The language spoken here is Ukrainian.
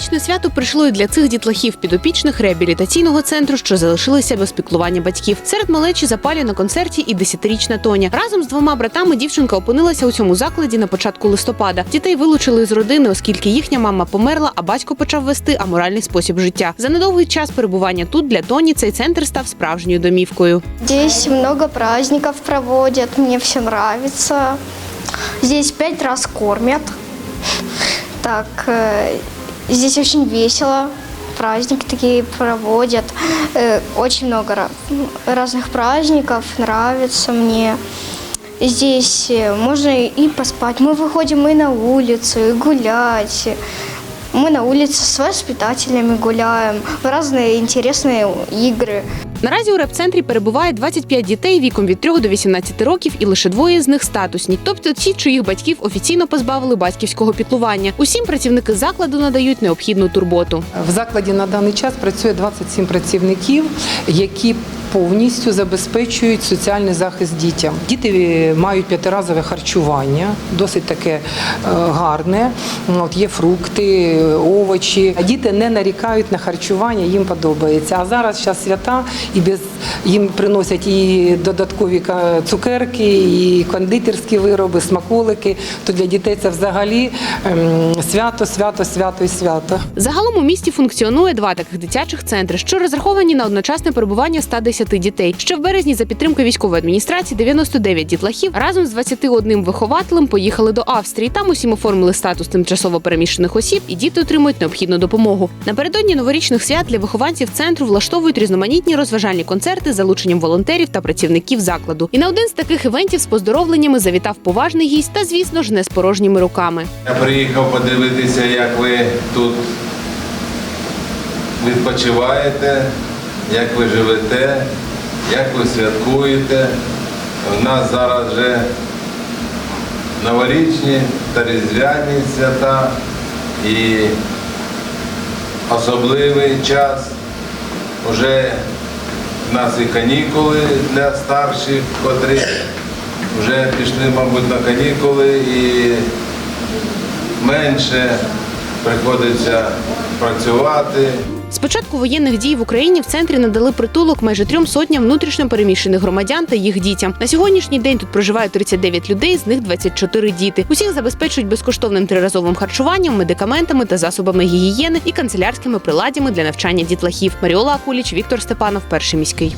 свято прийшло і для цих дітлахів підопічних реабілітаційного центру, що залишилися без піклування батьків. Серед малечі запалює на концерті і десятирічна Тоня. Разом з двома братами дівчинка опинилася у цьому закладі на початку листопада. Дітей вилучили з родини, оскільки їхня мама померла, а батько почав вести аморальний спосіб життя. За недовгий час перебування тут для Тоні цей центр став справжньою домівкою. Здесь много праздников проводят, мне все нравится. Здесь пять раз кормят. Так, э, здесь очень весело. Праздники такие проводят. Э, Очень много ра- разных праздников, нравится мне. Здесь э, можно и поспать. Мы выходим и на улицу, и гулять. Мы на улице с воспитателями гуляем, в разные интересные игры. Наразі у реп-центрі перебуває 25 дітей віком від 3 до 18 років, і лише двоє з них статусні, тобто ті, чиїх батьків офіційно позбавили батьківського піклування. Усім працівники закладу надають необхідну турботу. В закладі на даний час працює 27 працівників, які повністю забезпечують соціальний захист дітям. Діти е, мають п'ятиразове харчування, досить таке е, гарне. От є фрукти, овочі. Діти не нарікають на харчування, їм подобається. А зараз час свята і без їм приносять і додаткові цукерки, і кондитерські вироби, смаколики. То для дітей це взагалі ем, свято, свято, свято і свято. Загалом у місті функціонує два таких дитячих центри, що розраховані на одночасне перебування 110 дітей. Ще в березні за підтримки військової адміністрації 99 дітлахів разом з 21 вихователем поїхали до Австрії. Там усім оформили статус тимчасово переміщених осіб, і діти отримують необхідну допомогу. Напередодні новорічних свят для вихованців центру влаштовують різноманітні розважальні концерти з залученням волонтерів та працівників закладу. І на один з таких івентів з поздоровленнями завітав поважний гість та, звісно ж, не з порожніми руками. Я приїхав подивитися, як ви тут відпочиваєте, як ви живете, як ви святкуєте. У нас зараз вже новорічні та різдвяні свята і особливий час. Уже в нас і канікули для старших, котрі вже пішли, мабуть, на канікули і менше приходиться працювати. З початку воєнних дій в Україні в центрі надали притулок майже трьом сотням внутрішньо переміщених громадян та їх дітям. На сьогоднішній день тут проживають 39 людей, з них 24 діти. Усіх забезпечують безкоштовним триразовим харчуванням, медикаментами та засобами гігієни і канцелярськими приладами для навчання дітлахів. Маріола Акуліч, Віктор Степанов, перший міський.